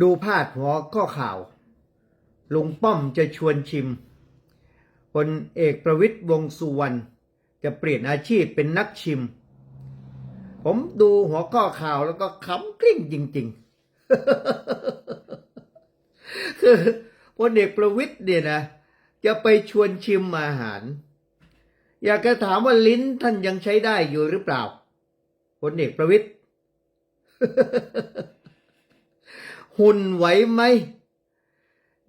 ดูพาดหัวข้อข่าวลุงป้อมจะชวนชิมพลเอกประวิตยวงสุวรรณจะเปลี่ยนอาชีพเป็นนักชิม ผมดูหัวข้อข่าวแล้วก็ขำกลิ้งจริง ๆ คือพลเอกประวิตยเนี่ยนะ จะไปชวนชิมอาหาร อยากจะถามว่าลิ้นท่านยังใช้ได้อยู่หรือเปล่าพลเอกประวิตย หุ่นไหวไหม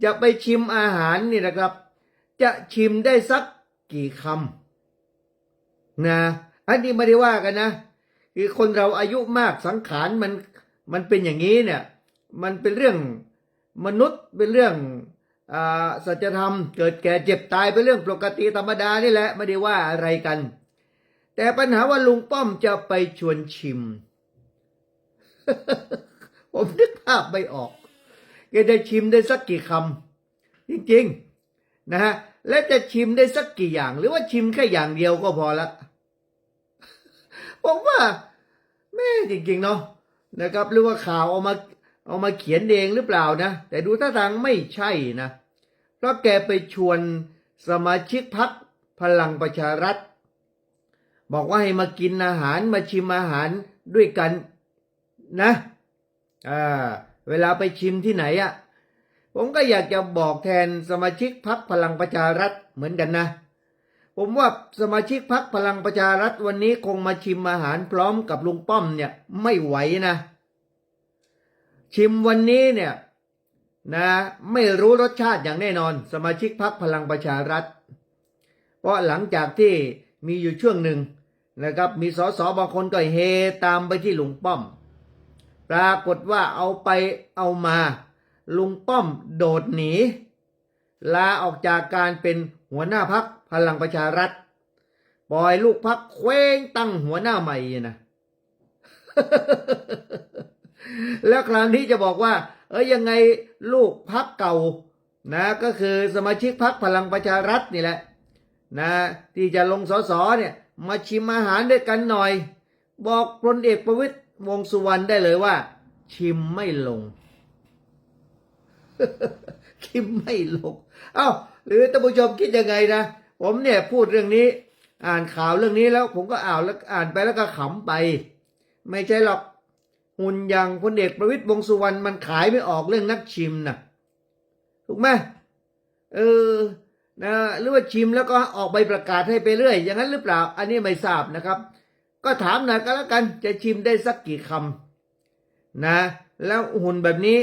จะไปชิมอาหารนี่นะครับ จะชิมได้สักกี่คำนะอันนี้ไม่ได้ว่ากันนะคือคนเราอายุมากสังขารมันมันเป็นอย่างนี้เนี่ย มันเป็นเรื่องมนุษย์เป็นเรื่องอ่าสัจธรรมเกิดแก่เจ็บตายเป็นเรื่องปกติธรรมดานี่แหละไม่ได้ว่าอะไรกัน แต่ปัญหาว่าลุงป้อมจะไปชวนชิม ผมนึกภาพไม่ออกแกจะชิมได้สักกี่คำจริงๆนะฮะและจะชิมได้สักกี่อย่าง หรือว่าชิมแค่อย่างเดียวก็พอละผมว่าแม่จริงๆเนาะนะครับ หรือว่าข่าวเอามาเอามาเขียนเองหรือเปล่านะ แต่ดูท่าทางไม่ใช่นะ เพราะแกไปชวนสมาชิกพักพลังประชารัฐ บอกว่าให้มากินอาหารมาชิมอาหารด้วยกันนะ อ่าเวลาไปชิมที่ไหนอะ่ะผมก็อยากจะบอกแทนสมาชิกพักพลังประชารัฐเหมือนกันนะ ผมว่าสมาชิกพักพลังประชารัฐวันนี้คงมาชิมอาหารพร้อมกับลุงป้อมเนี่ยไม่ไหวนะ ชิมวันนี้เนี่ยนะไม่รู้รสชาติอย่างแน่นอน สมาชิกพักพลังประชารัฐ เพราะหลังจากที่มีอยู่ช่วงหนึ่งนะครับมีสสบางคนก็เฮตามไปที่ลุงป้อม ปรากฏว่าเอาไปเอามา ลุงป้อมโดดหนี ลาออกจากการเป็นหัวหน้าพักพลังประชารัฐ ปล่อยลูกพักเคว้งตั้งหัวหน้าใหม่นะแล้วคราวนี้จะบอกว่า เอ้ยยังไงลูกพักเก่านะก็คือสมาชิกพักพลังประชารัฐนี่แหละนะที่จะลงสสเนี่ยมาชิมอาหารด้วยกันหน่อย บอกพลเอกประวิตย วงสุวรรณได้เลยว่า ชิมไม่ลง ชิมไม่ลง เอ้า หรือท่านผู้ชมคิดยังไงนะ ผมเนี่ยพูดเรื่องนี้ อ่านข่าวเรื่องนี้แล้ว ผมก็อ่านแล้วอ่านไปแล้วก็ขำไป ไม่ใช่หรอกหุ่นอย่างพลเอกประวิตยวงสุวรรณมันขายไม่ออกเรื่องนักชิมนะถูกไหมเออนะหรือว่าชิมแล้วก็ออกใบประกาศให้ไปเรื่อย อย่างนั้นหรือเปล่า อันนี้ไม่ทราบนะครับ ก็ถามหน่อยก็แล้วกันจะชิมได้สักกี่คำนะ แล้วหุ่นแบบนี้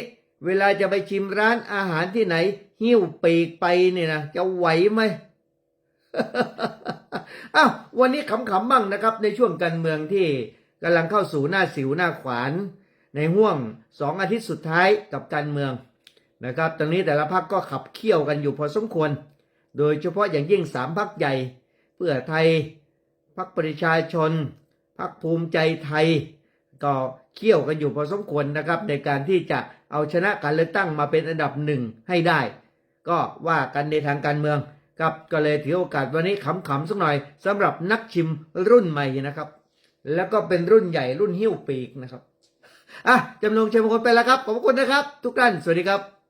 เวลาจะไปชิมร้านอาหารที่ไหน หิ้วปีกไปเนี่ยนะจะไหวไหมอ้าววันนี้ขำๆบ้างนะครับ ในช่วงการเมืองที่กำลังเข้าสู่หน้าสิวหน้าขวาน ในห่วงสองอาทิตย์สุดท้ายกับการเมืองนะครับตอนนี้แต่ละพรรคก็ขับเคี่ยวกันอยู่พอสมควร โดยเฉพาะอย่างยิ่งสามพักใหญ่ เพื่อไทยพักประชาชน พักภูมิใจไทย ก็เคี่ยวกันอยู่พอสมควรนะครับ ในการที่จะเอาชนะการเลือกตั้งมาเป็นอันดับหนึ่งให้ได้ ก็ว่ากันในทางการเมืองครับก็เลยถือโอกาสวันนี้ขำๆสักหน่อยสำหรับนักชิมรุ่นใหม่นะครับ แล้วก็เป็นรุ่นใหญ่รุ่นหิ้วปีกนะครับอะจำลองเชิญมงคลไปแล้วครับ ขอบคุณนะครับ ทุกท่าน สวัสดีครับ